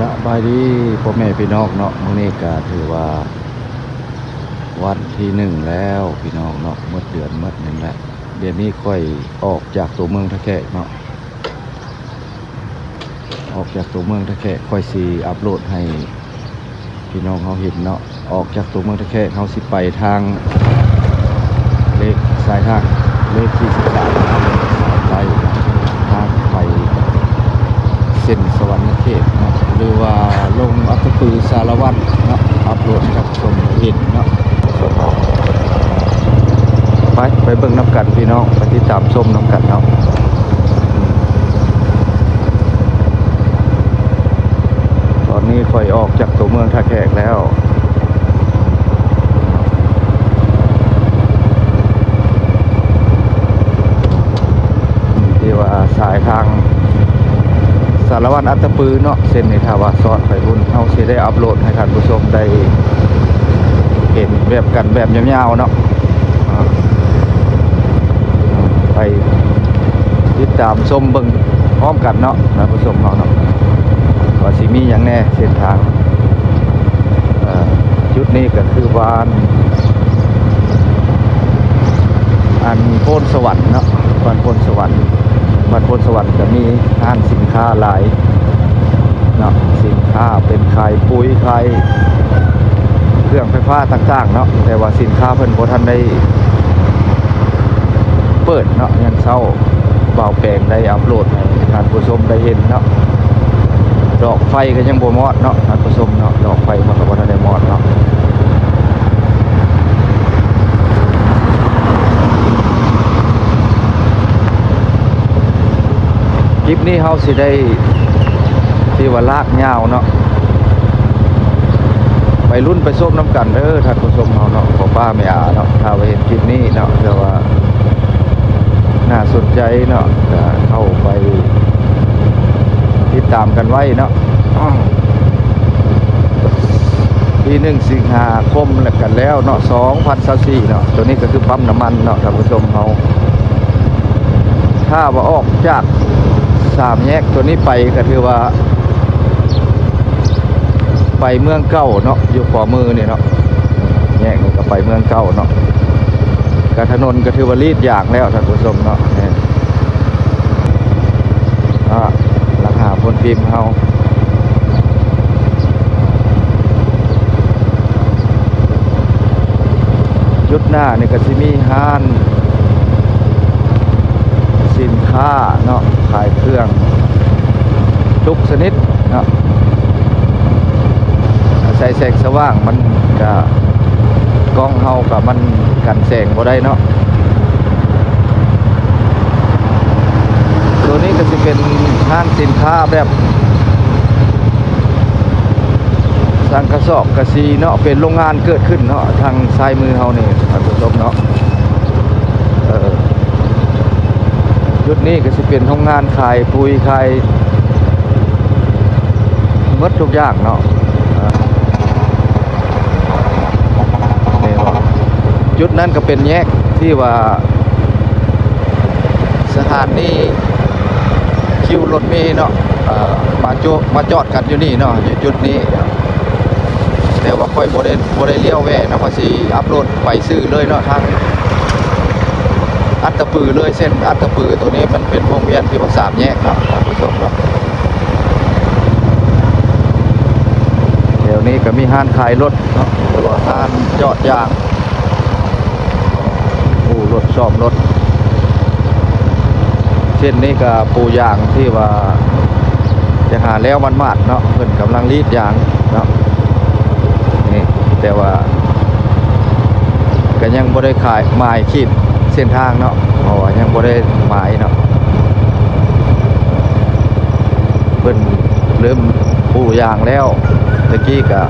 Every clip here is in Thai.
สบายดีพ่อแม่พี่น้องเนาะมื้อนี้ก็ถือว่า วันที่หนึ่งแล้วพี่น้องเนาะเมื่อเดือนเมื่อนึงแล้วเดือนนี้ค่อยออกจากตัวเมืองทะแขกเนาะออกจากตัวเมืองทะแขกค่อยสีอัปโหลดให้พี่น้องเขาเห็นเนาะออกจากตัวเมืองทะแขกเขาสิไปทางเลขสายทางเลขที่สิบสามไปทางไป เส้นสวรรค์เขตเนาะหรือว่าลงอัตตปือสารวัตรเนาะอัพโหลดกับชมเห็นเนาะไปไปเบิ่งน้ำกันพี่น้องไปติดตามชมน้ำกันเนาะตอนนี้ค่อยออกจากตัวเมืองท่าแขกแล้ว ที่ว่าสายทางสา รวัตรอัตตปือเนาะเส้นในทาวาซอดไปบุญเอาสิได้อัปโหลดให้ท่านผู้ชมได้เห็นแบบกันแบบยาวๆเนาะไปติดตามชมเบิ่งพร้อมกันเนาะท่านผู้ชมเราเนาะว่าสิมีอย่างแน่เส้นทางจุดนี้ก็คือวาน อันโพนสวรรค์เนาะบ้านโพนสวรรค์ บ้านโพนสวรรค์จะมีห้างสินค้าหลายเนาะสินค้าเป็นขายปุ๋ยขายเครื่องไฟฟ้าต่างๆเนาะแต่ว่าสินค้าเพิ่นบ่ทันได้ เปิดเนาะยังเศร้าเบาแปลงได้อัปโหลดให้ท่านผู้ชมได้เห็นเนาะดอกไฟก็ยังบ่มอดเนาะท่านผู้ชมเนาะดอกไฟมันก็บ่ทันได้มอดเนาะ ลิปนี้เฮาสิได้ที่ว่าลากยาวเนาะไปรุ่นไปส้มน้ำกันเด้อท่านผู้ชมเฮาเนาะขอป้าไม่อาเนาะถ้าไปเห็นคลิปนี้เนาะแต่ว่าน่าสนใจเนาะก็เข้าไปติดตามกันไว้เนาะอ้าวปีหนึ่งสิงหาคมแล้วกันแล้วเนาะสองพันสี่เนาะตัวนี้ก็คือปั๊มน้ำมันเนาะท่านผู้ชมเฮาถ้าว่าออกจาก สามแยกตัวนี้ไปก็ถือว่า ไปเมืองเก่าเนาะอยู่ขวามือเนี่ยเนาะแยกก็ไปเมืองเก่าเนาะกระถนนก็ถือว่ารีดอย่างแล้วท่านผู้ชมเนาะเนี่ยอ่าราคาพนพิมพ์เฮาจุดหน้านี่ก็สิมีห้าน สินค้าเนาะขายเครื่อง ทุกชนิดเนาะใส่แสงสว่างมันจะกล้องเฮากับมันกันแสงบ่ได้เนาะตัวนี้ก็จะเป็นห้างสินค้าแบบสังกระสอบกระซีเนาะเป็นโรงงานเกิดขึ้นเนาะทางซ้ายมือเฮานี่ท่านผู้ชมเนาะเออจุดนี้ก็จะเป็นโรงงานขายปุ๋ยขาย หมดทุกอย่างเนาะนี่ว่าจุดนั้นก็เป็นแยกที่ว่า สถานีคิวรถเมล์เนาะมาโจมาจอดกันอยู่นี่เนาะอยู่จุดนี้แต่ว่าค่อยบ่ได้บ่ได้เลี้ยวแวะนะพราะสิอัพโหลดไปซื้อเลยเนาะทางอัตตปือเลยเส้นอัตตปือตัวนี้มันเป็นวงเวียนที่ว่าสามแยกครับท่านผู้ชมครับ เดี๋ยวนี้ก็มีห้านขายรถเนาะหรือว่าห้านจอดยางปูรถซ่อมรถเส้นนี้ก็ปูยางที่ว่าจะหาแล้วมันมาดเนาะเพิ่นกำลังรีดยางเนาะนี่แต่ว่าก็ยังบ่ได้ขายหมายขีดเส้นทางเนาะเพราะว่ายังบ่ได้หมายเนาะเพิ่นเริ่มปูยางแล้ว ตะกี้ก็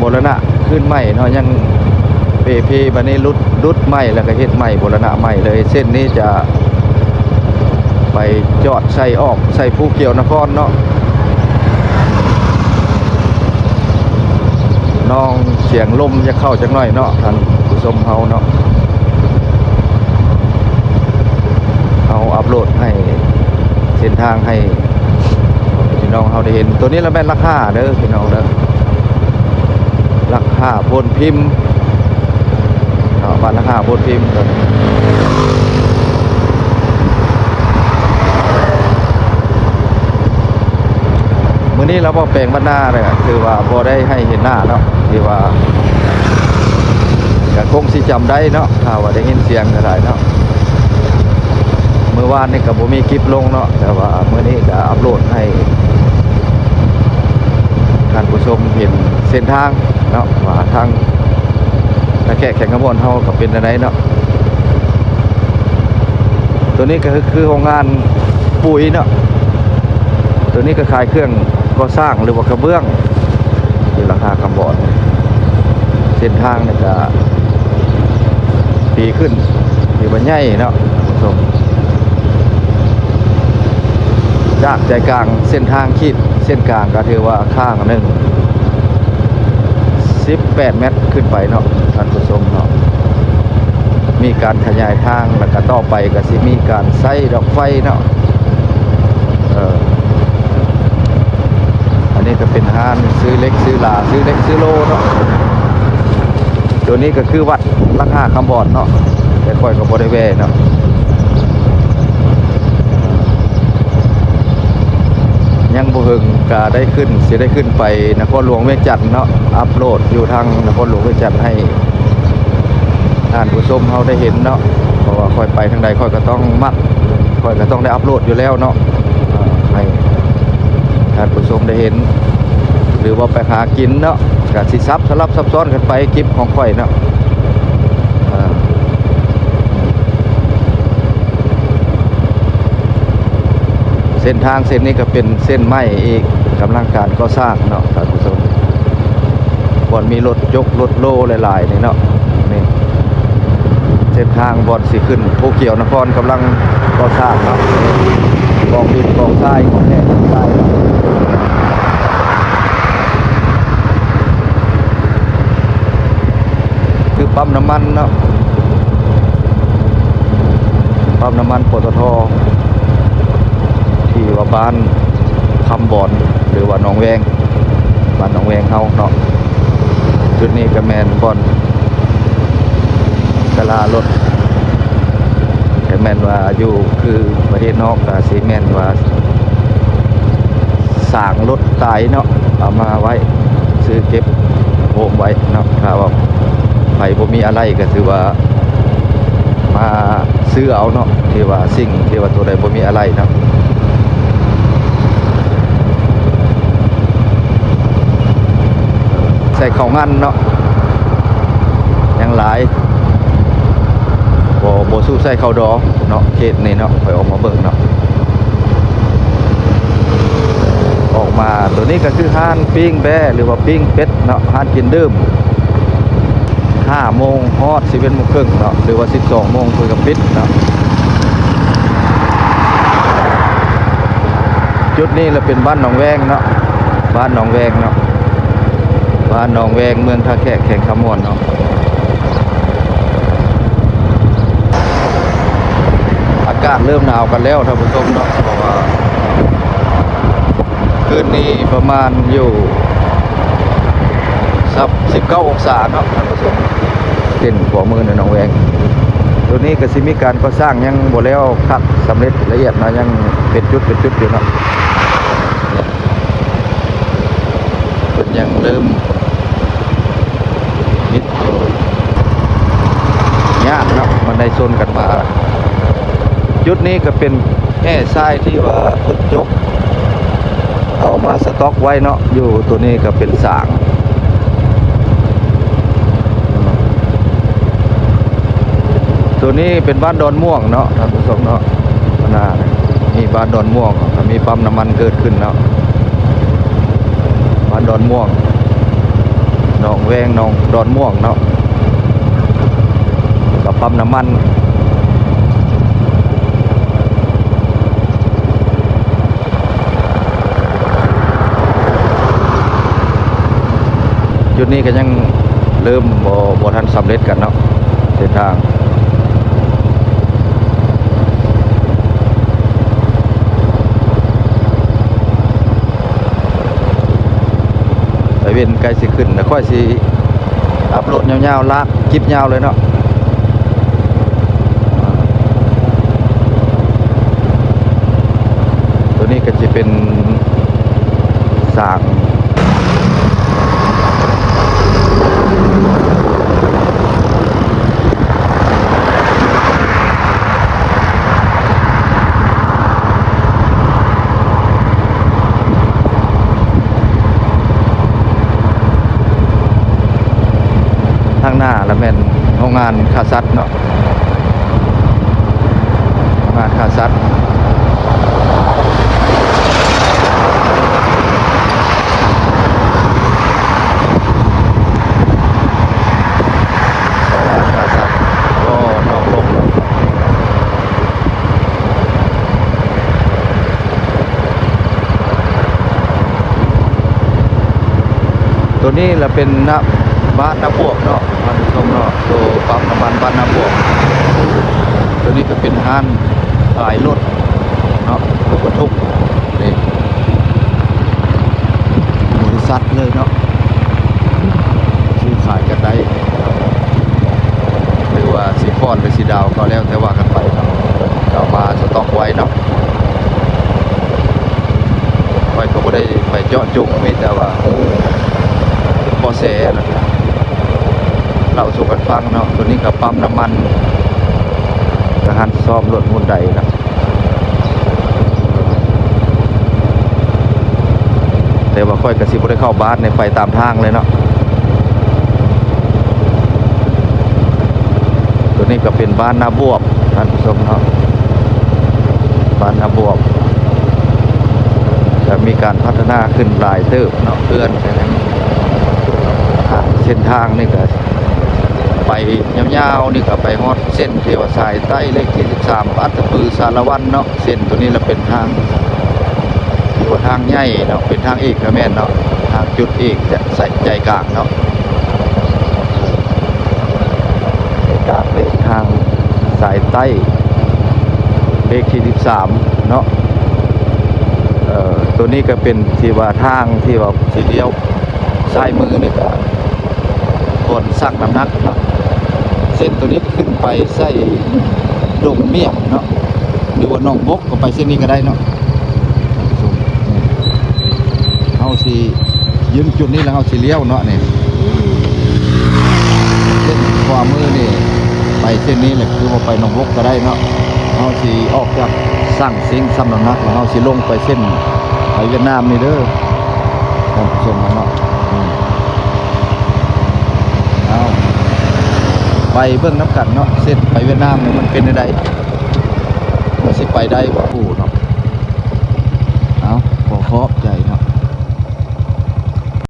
บบรณะขึ้นใหม่เนาะยังเพเพบัดนี้รุดรุดใหม่แล้วก็เฮ็ดใหม่บรณะใหม่เลย เส้นนี้จะไปจอดใส่ออกใส่ภูเกี่ยวนครเนาะน้องเสียงลมจะเข้าจักหน่อยเนาะท่านผู้ชมเฮาเนาะเอาอัปโหลดให้เส้นทางให้ น้องเขาได้เห็น ตัวนี้เราแม่นราคาเด้อพี่น้องเด้อราคาบนพิมพ์เนาบ้านราคาบนพิมพ์ตัวนี้มื้อนี้เราบ่แปลงบ้านหน้าเลยอะคือว่าบ่ได้ให้เห็นหน้าเนาะที่ว่าก็คงสิจำได้เนาะถ้าว่าได้ยินเสียงก็ได้เนาะเมื่อวานนี่ก็บ่มีคลิปลงเนาะแต่ว่าเมื่อนี้ก็อัปโหลดให้ ท่านผู้ชมเห็นเส้นทางเนาะว่าทางตะแกะแข่งกระบวนเฮาก็เป็นอะไรเนาะตัวนี้ก็คือคือโรงงานปุ๋ยเนาะตัวนี้ก็ขายเครื่องก่อสร้างหรือว่ากระเบื้องที่ราคากำบอนเส้นทางเนี่ยก็ดีขึ้นดีว่าใหญ่เนาะท่านผู้ชม จากใจกลางเส้นทางขีดเส้นกลางก็ถือว่าข้างหนึ่ง18 เมตรขึ้นไปเนาะท่านผู้ชมเนาะมีการขยายทางแล้วก็ต่อไปก็สิมีการใส่ดอกไฟเนาะอันนี้ก็เป็นห้านซื้อเล็กซื้อหลาซื้อเล็กซื้อโลเนาะตัวนี้ก็คือวัดราคาคำบอดเนาะแต่ค่อยก็บ่ได้แวะเนาะ ยังบ่เฮิงก็ได้ขึ้นเสิได้ขึ้นไปนครหลวงเวียงจันทน์เนาะอัปโหลดอยู่ทางนครหลวงเวียงจันทน์ให้ท่านผู้ชมเขาได้เห็นเนาะเพราะว่าค่อยไปทางใดค่อยก็ต้องมักค่อยก็ต้องได้อัปโหลดอยู่แล้วเนาะให้ท่านผู้ชมได้เห็น หรือว่าไปหากินเนาะก็สิซับสลับซับซ้อนกันไปคลิปของค่อยเนาะอ่า เส้นทางเส้นนี้ก็เป็นเส้นไม้อีกกำลังการก่อสร้างเนาะท่านผู้ชมบ่อนมีรถยกรถโล่หลายๆนี่เนาะนี่เส้นทางบ่อนสิขึ้นภูเขียวนครกำลังก่อสร้างเนาะกองดินกองทรายกองแร่กองทรายคือปั๊มน้ำมันเนาะปั๊มน้ำมันปตท บ้านคำบอนหรือว่าหนองแวงบ้านหนองแวงเฮาเนาะจุดนี้ก็แมนบอนกะลารถแต่แมนว่าอยู่คือประเทศนอกก็สิแมนว่าสางรถตายเนาะเอามาไว้ซื้อเก็บโฮมไว้เนาะถ้าว่าไผบ่มีอะไรก็ถือว่ามาซื้อเอาเนาะที่ว่าสิ่งที่ว่าตัวใดบ่มีอะไรเนาะ ใส่ของงันเนาะยังหลายบ่บ่สู้ใส่เขาดอเนาะเขตนี่เนาะไปออกมาเบิ่งเนาะออกมาตัวนี้ก็คือห้านปิ้งแบ่หรือว่าปิ้งเป็ดเนาะห้านกินดื่ม5โมงฮอด11โมงครึ่งเนาะหรือว่า12โมงเพิ่นก็ปิดเนาะจุดนี้เราเป็นบ้านหนองแวงเนาะบ้านหนองแวงเนาะ บ้านหนองแวงเมืองท่าแขกแข่งขมวนเนาะอากาศเริ่มหนาวกันแล้วท่านผู้ชมเนาะเพราะว่าคืนนี้ประมาณอยู่สับ19องศาเนาะท่านผู้ชมเต้นหัวมือในหนองแวง ตัวนี้ก็สิมีการก่อสร้างยังบ่แล้วคัดสำเร็จละเอียดนะยังเป็นจุดเป็นจุดอยู่เนาะเป็นยังเริ่ม นิดยากเนาะมัน ได้ชนกันมา จุดนี้ก็เป็นแค่ทรายที่ว่าพิ่นยก เอามาสต็อกไว้เนาะอยู่ตัวนี้ก็เป็นสางตัวนี้เป็นบ้านดอนม่วงเนาะท่านผู้ชมเนาะหน้านี่บ้านดอนม่วงมีปั๊มน้ำมันเกิดขึ้นเนาะบ้านดอนม่วงหนองแวงหนองดอนม่วงเนาะ กับปั๊มน้ำมันจุดนี้ก็ยังเริ่มบบทันสำเร็จกันเนาะเส้นทางไปเว้นใกลสิขึ้นแล้วค่อยสิอัพโหลดยาวๆลากคลิปยาวเลยเนาะ ตัวนี้ก็จะเป็นสางทางหน้าแล้วแม่นโรงงานคาซัดเนาะโรงงานคาซัดคาซัดก็นอกลงตัว นี้เราเป็นน้ำบ้านน้ำบวกเนาะบ้านผู้ชมเนาะตัวปั๊มน้ำมันบ้านน้ำบวก ตัวนี้ก็เป็นห้านขายรถเนาะรถบรรทุกนี่บริษัทเลยเนาะซื้อขายกันได้หรือว่าสีฟอนหรือสีดาวก็แล้วแต่ว่ากันไปเนาะเอามาสต็อกไว้เนาะไว้ก็บ่ได้ไปเจาะจุกมีแต่ว่า พอแสนะเราสู่กันฟังเนาะตัวนี้กับปั๊มน้ำมันกระหันซ่อมรถมุนใดนะแต่ว่าค่อยกระสิบได้เข้าบ้านในไฟตามทางเลยเนาะตัวนี้ก็เป็นบ้านนาบวบท่านผู้ชมเนาะบ้านนาบวบจะมีการพัฒนาขึ้นหลายเติบเนาะเพื่อนนะทางเส้นทางนี่ก็ไปยาวๆนี่ก็ไปฮอดเส้นเทวสายใต้เลขที่13อัตตปือสารวันเนาะเส้นตัวนี้เราเป็นทางถือว่าทางใหญ่เนาะเป็นทางเอกนะแม่นเนาะทางจุดเอกจะใส่ใจกลางเนาะกลางเป็นทางสายใต้เลขที่13เนาะเอ่อตัวนี้ก็เป็นที่ว่าทางที่ว่าสีเลี้ยวซ้ายมือนี่ก็ ก่อนสั่งน้ำหนัก เส้นตัวนี้ขึ้นไปใส่ดงเมียงเนาะหรือว่าหนองบกก็ไปเส้นนี้ก็ได้เนาะเอาสียืนจุดนี้แล้วเอาสีเลี้ยวเนาะนี่เส้นขวามมือนี่ไปเส้นนี้แหละคือว่าไปหนองบกก็ได้เนาะเอาสีออกจากสร้างซิงซ้ำน้ำหนักแล้วเอาสีลงไปเส้นไปเวียดนามนี่เด้อท่านผู้ชมเนาะ เอาไปเบื้องน้ำกันเนาะเส้นไปเวียดนามเนี่ยมันเป็นได้มันสิไปได้บ่ผู้เนาะเอาขอขอ